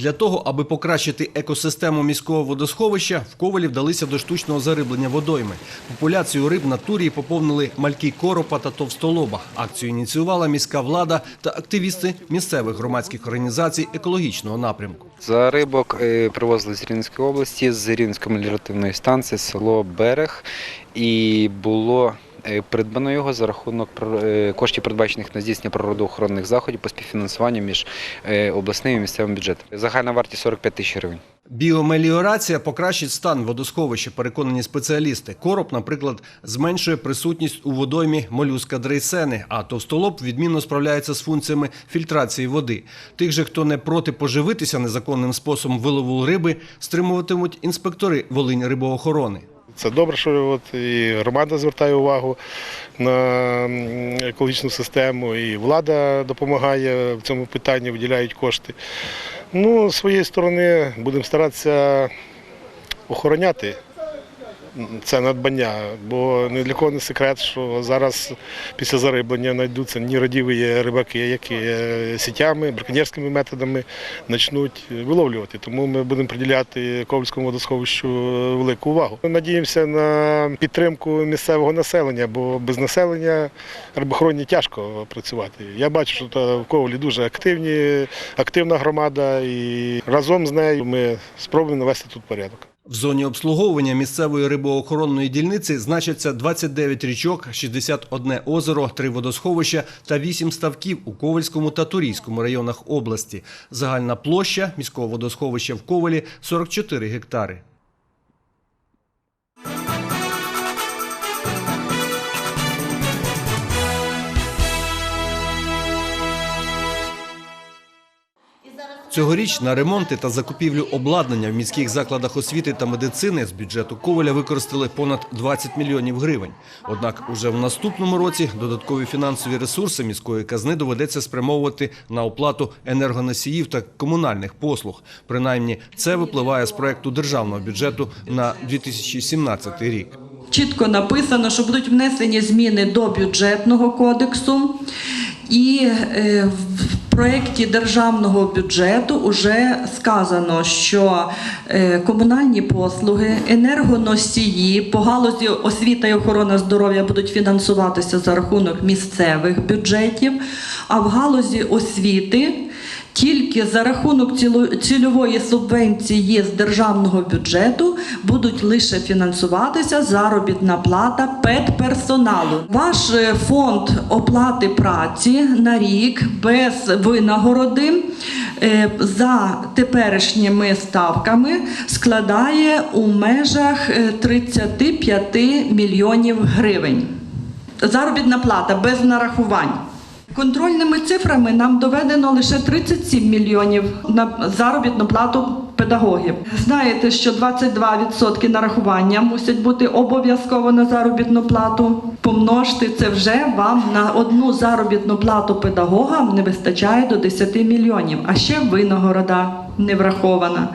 Для того, аби покращити екосистему міського водосховища, в Ковалі вдалися до штучного зариблення водойми. Популяцію риб на турії поповнили мальки коропа та товстолоба. Акцію ініціювала міська влада та активісти місцевих громадських організацій екологічного напрямку. За рибок е, привозили з Рівненської області, з Рівненської меліоративної станції, село Берег. І було придбано його за рахунок е, коштів, передбачених на здійснення природоохоронних заходів по співфінансуванню між е, обласним і місцевим бюджетом. Загальна вартість 45 тисяч гривень. Біомеліорація покращить стан водосховища, переконані спеціалісти. Короб, наприклад, зменшує присутність у водоймі молюска дрейсени, а товстолоб відмінно справляється з функціями фільтрації води. Тих же, хто не проти поживитися незаконним способом вилову риби, стримуватимуть інспектори Волинь рибоохорони. Це добре, що от і громада звертає увагу на екологічну систему, і влада допомагає в цьому питанні, виділяють кошти. Ну, з своєї сторони будемо старатися охороняти це надбання, бо ні для кого не секрет, що зараз після зариблення знайдуться нерадіві рибаки, які сітями, браконьєрськими методами почнуть виловлювати. Тому ми будемо приділяти Ковальському водосховищу велику увагу. Ми надіємося на підтримку місцевого населення, бо без населення рибохоронні тяжко працювати. Я бачу, що в Ковалі дуже активні, активна громада, і разом з нею ми спробуємо навести тут порядок. В зоні обслуговування місцевої рибоохоронної дільниці значаться 29 річок, 61 озеро, 3 водосховища та 8 ставків у Ковальському та Турійському районах області. Загальна площа міського водосховища в Ковалі 44 гектари. Цьогоріч на ремонти та закупівлю обладнання в міських закладах освіти та медицини з бюджету Коваля використали понад 20 мільйонів гривень. Однак уже в наступному році додаткові фінансові ресурси міської казни доведеться спрямовувати на оплату енергоносіїв та комунальних послуг. Принаймні, це випливає з проекту державного бюджету на 2017 рік. Чітко написано, що будуть внесені зміни до бюджетного кодексу, і е, в проєкті державного бюджету вже сказано, що е, комунальні послуги, енергоносії по галузі освіта і охорона здоров'я будуть фінансуватися за рахунок місцевих бюджетів, а в галузі освіти. Тільки за рахунок цільової субвенції з державного бюджету будуть лише фінансуватися заробітна плата педперсоналу. Ваш е, фонд оплати праці на рік без винагороди е, за теперішніми ставками складає у межах е, 35 мільйонів гривень. Заробітна плата без нарахувань. Контрольними цифрами нам доведено лише 37 мільйонів на заробітну плату педагогів. Знаєте, що 22% нарахування мусять бути обов'язково на заробітну плату. Помножте це вже вам на одну заробітну плату педагогам не вистачає до 10 мільйонів, а ще винагорода не врахована.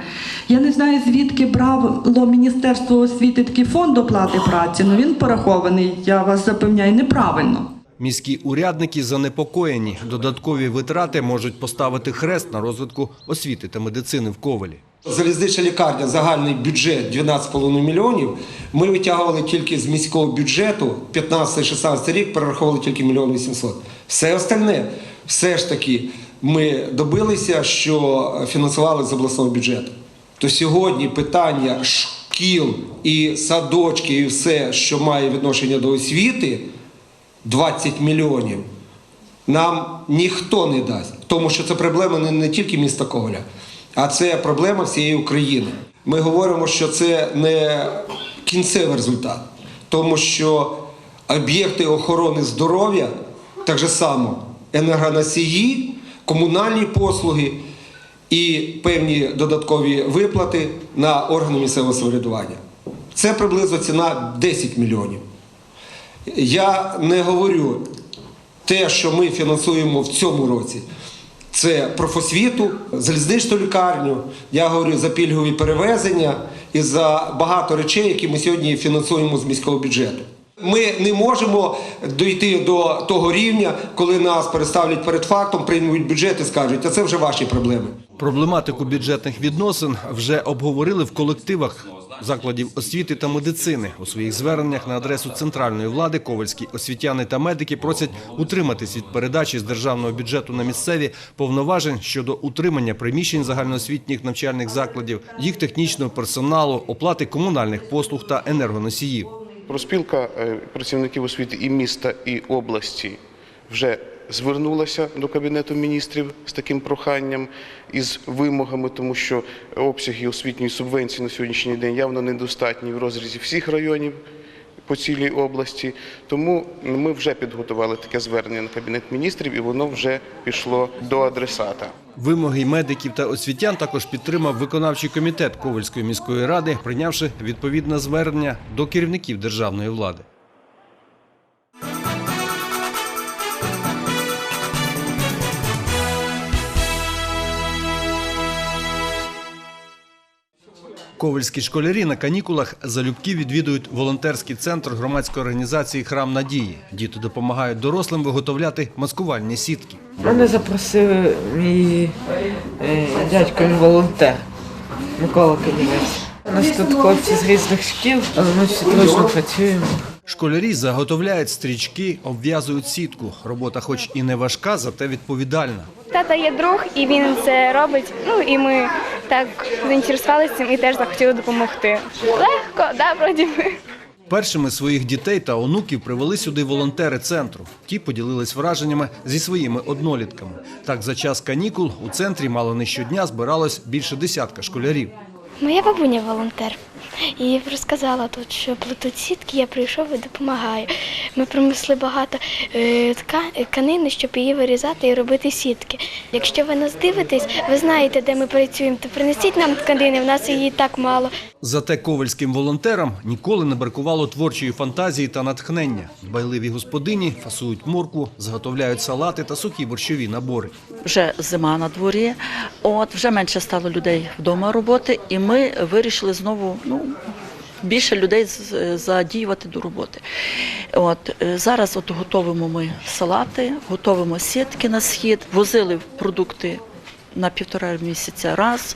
Я не знаю, звідки брало Міністерство освіти такий фонд оплати праці, але він порахований, я вас запевняю, неправильно. Міські урядники занепокоєні. Додаткові витрати можуть поставити хрест на розвитку освіти та медицини в Ковалі. Залізнична лікарня, загальний бюджет 12,5 мільйонів. Ми витягували тільки з міського бюджету 15-16 рік, перераховували тільки мільйон 800. Все остальне, все ж таки, ми добилися, що фінансували з обласного бюджету. То сьогодні питання шкіл і садочки, і все, що має відношення до освіти, 20 мільйонів нам ніхто не дасть, тому що це проблема не, не тільки міста Коваля, а це проблема всієї України. Ми говоримо, що це не кінцевий результат, тому що об'єкти охорони здоров'я так же само енергоносії, комунальні послуги і певні додаткові виплати на органи місцевого самоврядування. Це приблизно ціна 10 мільйонів. Я не говорю те, що ми фінансуємо в цьому році. Це профосвіту, залізничну лікарню, я говорю за пільгові перевезення і за багато речей, які ми сьогодні фінансуємо з міського бюджету. Ми не можемо дійти до того рівня, коли нас переставлять перед фактом, приймуть бюджет і скажуть, а це вже ваші проблеми. Проблематику бюджетних відносин вже обговорили в колективах закладів освіти та медицини. У своїх зверненнях на адресу центральної влади ковальські освітяни та медики просять утриматись від передачі з державного бюджету на місцеві повноважень щодо утримання приміщень загальноосвітніх навчальних закладів, їх технічного персоналу, оплати комунальних послуг та енергоносіїв. Проспілка е, працівників освіти і міста, і області вже звернулася до Кабінету міністрів з таким проханням із вимогами, тому що обсяги освітньої субвенції на сьогоднішній день явно недостатні в розрізі всіх районів по цілій області. Тому ми вже підготували таке звернення на Кабінет міністрів, і воно вже пішло до адресата. Вимоги медиків та освітян також підтримав виконавчий комітет Ковальської міської ради, прийнявши відповідне звернення до керівників державної влади. Ковальські школярі на канікулах залюбки відвідують волонтерський центр громадської організації Храм Надії. Діти допомагають дорослим виготовляти маскувальні сітки. Мене запросив мій е, дядько, він волонтер Микола Канівець. У нас тут хлопці з різних шкіл, але ми всі дружно працюємо. Школярі заготовляють стрічки, обв'язують сітку. Робота, хоч і не важка, зате відповідальна. Тата є друг, і він це робить. Ну і ми так заінтересувалися цим і теж захотіли допомогти. Легко, да, вроді би. Першими своїх дітей та онуків привели сюди волонтери центру. Ті поділились враженнями зі своїми однолітками. Так, за час канікул у центрі мало не щодня збиралось більше десятка школярів. Моя бабуня волонтер. І розказала тут, що плетуть сітки, я прийшов і допомагаю. Ми принесли багато е, тка- тканини, щоб її вирізати і робити сітки. Якщо ви нас дивитесь, ви знаєте, де ми працюємо, то принесіть нам тканини, в нас її так мало. Зате ковальським волонтерам ніколи не бракувало творчої фантазії та натхнення. Дбайливі господині фасують моркву, зготовляють салати та сухі борщові набори. вже зима на дворі. От вже менше стало людей вдома роботи, і ми вирішили знову ну. Більше людей задіювати до роботи. От е, зараз от готовимо ми салати, готовимо сітки на схід, возили продукти на півтора місяця раз.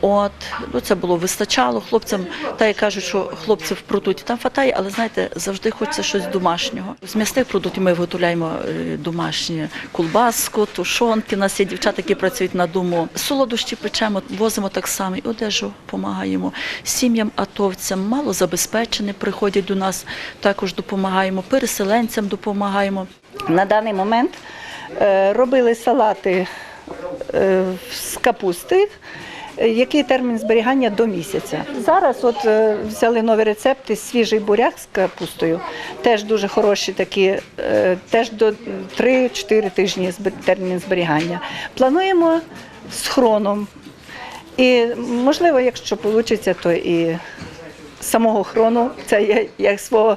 От ну це було вистачало хлопцям. Та й кажуть, що хлопців продуктів там фатає, але знаєте, завжди хочеться щось домашнього. З м'ясних продуктів ми виготовляємо е, домашні кулбаску, тушонки. У нас є дівчата, які працюють на дому. Солодощі печемо, возимо так само і одежу допомагаємо. Сім'ям атовцям мало забезпечені приходять до нас. Також допомагаємо, переселенцям допомагаємо. На даний момент е, робили салати з капусти. е, Який термін зберігання до місяця? Зараз от е, взяли нові рецепти, свіжий буряк з капустою. Теж дуже хороші такі, е, теж до 3-4 тижні термін зберігання. Плануємо з хроном. І можливо, якщо вийде, то і самого хрону, це є як свого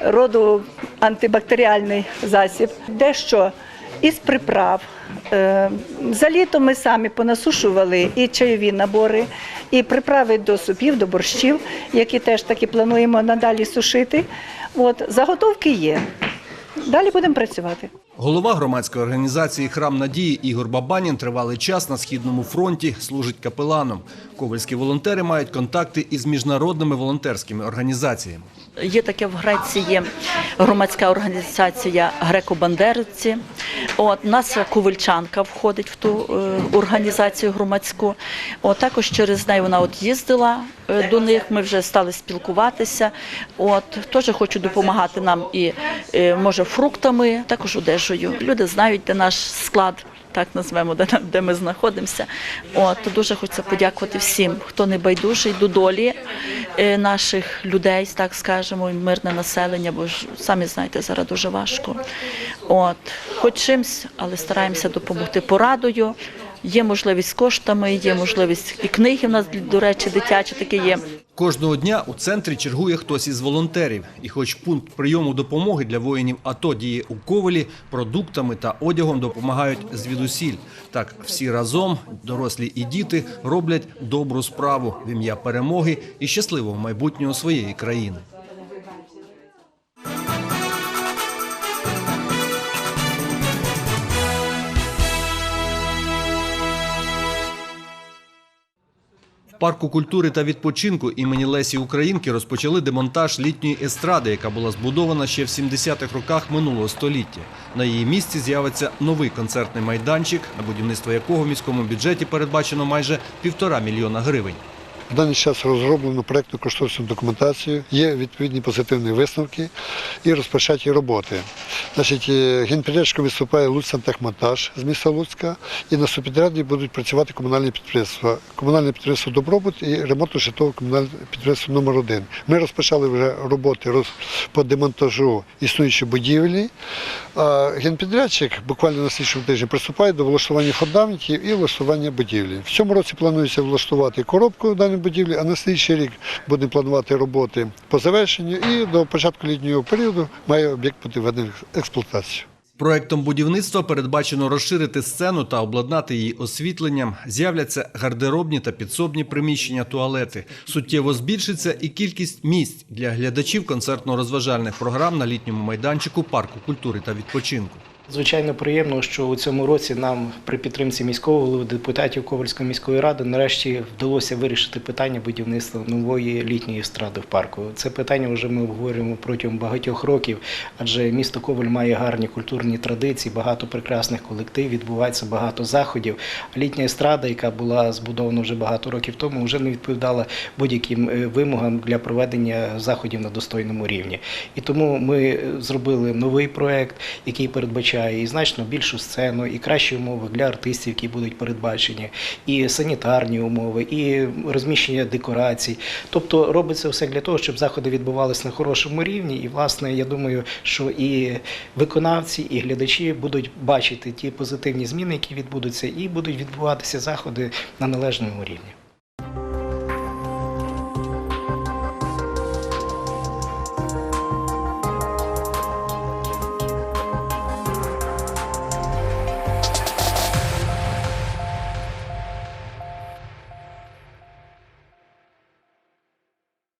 роду антибактеріальний засіб. Дещо із приправ. Е, За літо ми самі понасушували і чайові набори, і приправи до супів, до борщів, які теж таки плануємо надалі сушити. От, заготовки є. Далі будемо працювати. Голова громадської організації Храм Надії Ігор Бабанін тривалий час на східному фронті служить капеланом. Ковальські волонтери мають контакти із міжнародними волонтерськими організаціями. Є таке в Греції громадська організація Греко-Бандерівці. От у нас ковальчанка входить в ту е, організацію громадську. От також через неї вона от їздила е, до них. Ми вже стали спілкуватися. От теж хочу допомагати нам і е, може фруктами, також одежею. Люди знають, де наш склад. Так назвемо, де, де ми знаходимося. От дуже хочеться подякувати всім, хто не байдужий до долі е, наших людей, так скажемо, мирне населення, бо ж самі знаєте, зараз дуже важко. От, хоч чимсь, але стараємося допомогти порадою. Є можливість коштами, є можливість і книги в нас, до речі, дитячі такі є. Кожного дня у центрі чергує хтось із волонтерів. І хоч пункт прийому допомоги для воїнів АТО діє у Ковелі, продуктами та одягом допомагають звідусіль. Так всі разом, дорослі і діти, роблять добру справу в ім'я перемоги і щасливого майбутнього своєї країни. Парку культури та відпочинку імені Лесі Українки розпочали демонтаж літньої естради, яка була збудована ще в 70-х роках минулого століття. На її місці з'явиться новий концертний майданчик, на будівництво якого в міському бюджеті передбачено майже півтора мільйона гривень. В даний час розроблено проєктну кошторисну документацію, є відповідні позитивні висновки і розпочаті роботи. Значить, е, генпідрядчиком виступає Луцьсантехмонтаж з міста Луцька, і на субпідряді будуть працювати комунальні підприємства. Комунальне підприємство Добробут і ремонтно житлове комунальне підприємство номер 1 Ми розпочали вже роботи по демонтажу існуючої будівлі. А генпідрядчик буквально на слідчому тижні приступає до влаштування фундаментів і влаштування будівлі. В цьому році планується влаштувати коробку в даній будівлі, а на слідчий рік будемо планувати роботи по завершенню і до початку літнього періоду має об'єкт бути в експлуатацію. Проектом будівництва передбачено розширити сцену та обладнати її освітленням. З'являться гардеробні та підсобні приміщення, туалети. Суттєво збільшиться і кількість місць для глядачів концертно-розважальних програм на літньому майданчику парку культури та відпочинку. Звичайно, приємно, що у цьому році нам при підтримці міського голови депутатів Ковальської міської ради нарешті вдалося вирішити питання будівництва нової літньої естради в парку. Це питання вже ми обговорюємо протягом багатьох років, адже місто Коваль має гарні культурні традиції, багато прекрасних колективів, відбувається багато заходів. Літня естрада, яка була збудована вже багато років тому, вже не відповідала будь-яким е, вимогам для проведення заходів на достойному рівні. І тому ми е, зробили новий проект, який передбачає і значно більшу сцену, і кращі умови для артистів, які будуть передбачені, і санітарні умови, і розміщення декорацій. Тобто робиться все для того, щоб заходи відбувалися на хорошому рівні. І, власне, я думаю, що і виконавці, і глядачі будуть бачити ті позитивні зміни, які відбудуться, і будуть відбуватися заходи на належному рівні.